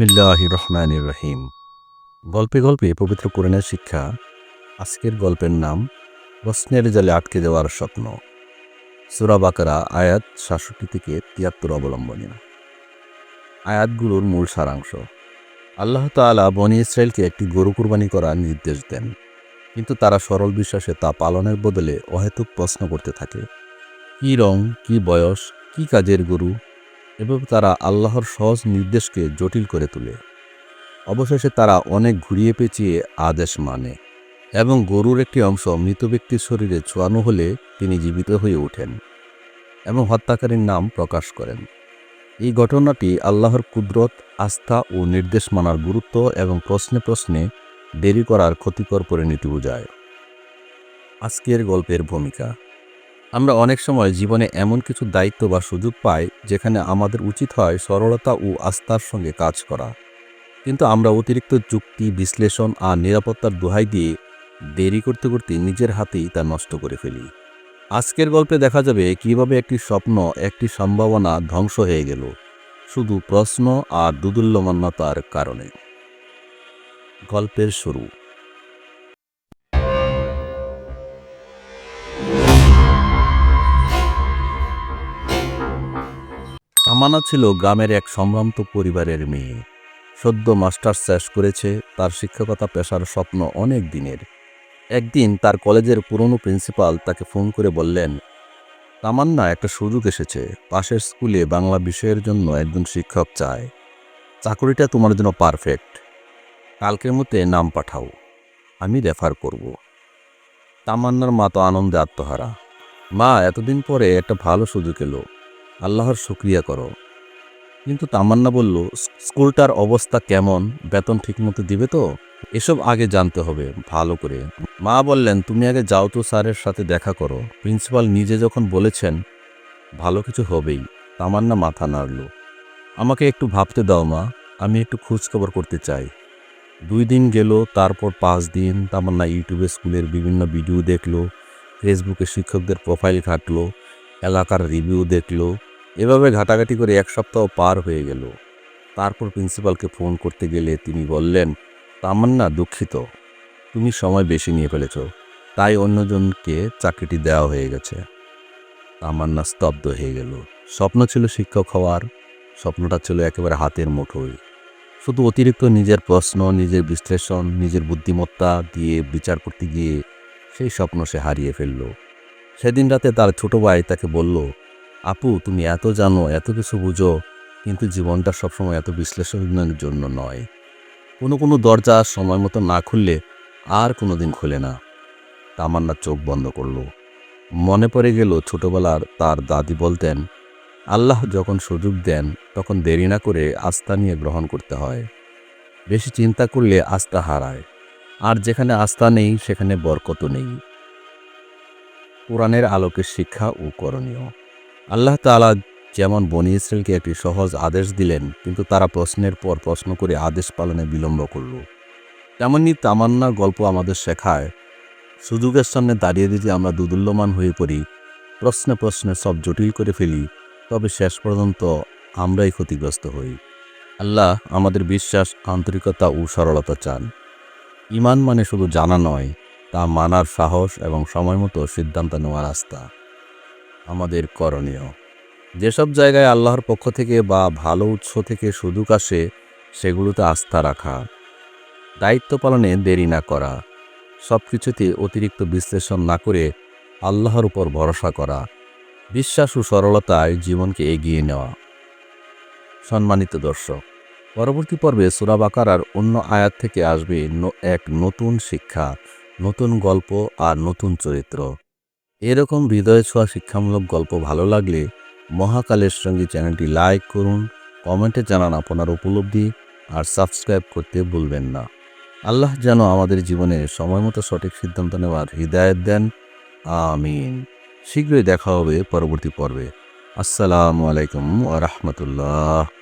বিসমিল্লাহ রহমান রহিম গল্পে গল্পে পবিত্র কোরআনের শিক্ষা, আজকের গল্পের নাম প্রশ্নের জালে আটকে দেওয়ার স্বপ্ন। সুরা বাকারা, আয়াত সাতষট্টি থেকে তিয়াত্তর অবলম্বনে। আয়াতগুলোর মূল সারাংশ। আল্লাহ তাআলা বনি ইসরায়েলকে একটি গরু কুরবানি করার নির্দেশ দেন। কিন্তু তারা সরল বিশ্বাসে তা পালনের বদলে অহেতুক প্রশ্ন করতে থাকে। কী রং, কী বয়স, কী কাজের গরু এভাবে তারা আল্লাহর সহজ নির্দেশকে জটিল করে তোলে। অবশেষে তারা অনেক ঘুরিয়ে পেঁচিয়ে আদেশ মানে এবং গরুর একটি অংশ মৃত ব্যক্তির শরীরে ছোঁয়ানো হলে তিনি জীবিত হয়ে ওঠেন এবং হত্যাকারীর নাম প্রকাশ করেন। এই ঘটনাটি আল্লাহর কুদরত, আস্থা ও নির্দেশ মানার গুরুত্ব এবং প্রশ্নে প্রশ্নে দেরি করার ক্ষতিকর পরিণতি বোঝায়। আজকের গল্পের ভূমিকা আমরা অনেক সময় জীবনে এমন কিছু দায়িত্ব বা সুযোগ পাই যেখানে আমাদের উচিত হয় সরলতা ও আস্থার সঙ্গে কাজ করা। কিন্তু আমরা অতিরিক্ত যুক্তি, বিশ্লেষণ আর নিরাপত্তার দোহাই দিয়ে দেরি করতে করতে নিজের হাতেই তা নষ্ট করে ফেলি। আজকের গল্পে দেখা যাবে কীভাবে একটি স্বপ্ন, একটি সম্ভাবনা ধ্বংস হয়ে গেল, শুধু প্রশ্ন আর দুদুল্যমান্যতার কারণে। গল্পের শুরু। আমানা ছিল গ্রামের এক সম্ভ্রান্ত পরিবারের মেয়ে। সদ্য মাস্টার্স শেষ করেছে, তার শিক্ষকতা পেশার স্বপ্ন অনেক দিনের। একদিন তার কলেজের পুরনো প্রিন্সিপাল তাকে ফোন করে বললেন, তামান্না, একটা সুযোগ এসেছে। পাশের স্কুলে বাংলা বিষয়ের জন্য একজন শিক্ষক চায়। চাকরিটা তোমার জন্য পারফেক্ট। কালকের মধ্যে নাম পাঠাও। আমি রেফার করব। তামান্নার মা তো আনন্দে আত্মহারা। মা, এতদিন পরে একটা ভালো সুযোগ এলো। আল্লাহর শুক্রিয়া করো। কিন্তু তামান্না বলল, স্কুলটার অবস্থা কেমন? বেতন ঠিকমতো দিবে তো? এসব আগে জানতে হবে, ভালো করে। মা বললেন, তুমি আগে যাও তো স্যারের সাথে দেখা করো। প্রিন্সিপাল নিজে যখন বলেছেন, ভালো কিছু হবেই। তামান্না মাথা নাড়ল, আমাকে একটু ভাবতে দাও মা, আমি একটু খোঁজখবর করতে চাই। দুই দিন গেল, তারপর পাঁচ দিন তামান্না ইউটিউবে স্কুলের বিভিন্ন ভিডিও দেখল, ফেসবুকে শিক্ষকদের প্রোফাইল ঘাটলো, এলাকার রিভিউ দেখল এভাবে ঘাটাঘাটি করে এক সপ্তাহ পার হয়ে গেল। তারপর প্রিন্সিপালকে ফোন করতে গেলে তিনি বললেন, তামান্না, দুঃখিত। তুমি সময় বেশি নিয়ে ফেলেছ। তাই অন্যজনকে চাকরিটি দেওয়া হয়ে গেছে। তামান্না স্তব্ধ হয়ে গেল। স্বপ্ন ছিল শিক্ষক হওয়ার, স্বপ্নটা ছিল একেবারে হাতের মুঠোয়। শুধু অতিরিক্ত নিজের প্রশ্ন, নিজের বিশ্লেষণ, নিজের বুদ্ধিমত্তা দিয়ে বিচার করতে গিয়ে সেই স্বপ্ন সে হারিয়ে ফেলল। সেদিন রাতে তার ছোট ভাই তাকে বলল আপু, তুমি এত জানো, এত কিছু বুঝো, কিন্তু জীবনটা সবসময় এত বিশ্লেষণের জন্য নয়। কোনো কোনো দরজা সময় মতো না খুললে আর কোনো দিন খুলে না। তামান্না চোখ বন্ধ করল। মনে পড়ে গেল ছোটবেলার তার দাদি বলতেন, আল্লাহ যখন সুযোগ দেন, তখন দেরি না করে আস্থা নিয়ে গ্রহণ করতে হয়। বেশি চিন্তা করলে আস্থা হারায়। আর যেখানে আস্থা নেই, সেখানে বরকত নেই। কোরআনের আলোকে শিক্ষা ও করণীয়। আল্লাহ তালা যেমন বনি ইসরায়েলকে একটি সহজ আদেশ দিলেন, কিন্তু তারা প্রশ্নের পর প্রশ্ন করে আদেশ পালনে বিলম্ব করল। তেমনি তামান্নার গল্প আমাদের শেখায়, সুযোগের সামনে দাঁড়িয়ে দিতে আমরা দুদুল্যমান হয়ে পড়ি, প্রশ্নে প্রশ্নে সব জটিল করে ফেলি, তবে শেষ পর্যন্ত আমরাই ক্ষতিগ্রস্ত হই। আল্লাহ আমাদের বিশ্বাস, আন্তরিকতা ও সরলতা চান। ইমান মানে শুধু জানা নয়, তা মানার সাহস এবং সময় মতো সিদ্ধান্ত নেওয়ার আস্থা আমাদের করণীয়। যেসব জায়গায় আল্লাহর পক্ষ থেকে বা ভালো উৎস থেকে সুযোগ আসে, সেগুলোতে আস্থা রাখা। দায়িত্ব পালনে দেরি না করা। সব কিছুতে অতিরিক্ত বিশ্লেষণ না করে আল্লাহর উপর ভরসা করা। বিশ্বাস ও সরলতায় জীবনকে এগিয়ে নেওয়া। সম্মানিত দর্শক, পরবর্তী পর্বে সুরাবাকারার অন্য আয়াত থেকে আসবে এক নতুন শিক্ষা, নতুন গল্প আর নতুন চরিত্র। এরকম হৃদয় ছোঁয়া শিক্ষামূলক গল্প ভালো লাগলে মহাকালের সঙ্গে চ্যানেলটি লাইক করুন, কমেন্টে জানান আপনার উপলব্ধি আর সাবস্ক্রাইব করতে ভুলবেন না। আল্লাহ যেন আমাদের জীবনে সময় মতো সঠিক সিদ্ধান্ত নেওয়ার হৃদায়ত দেন। আমিন। শীঘ্রই দেখা হবে পরবর্তী পর্বে। আসসালামু আলাইকুম আ রহমতুল্লাহ।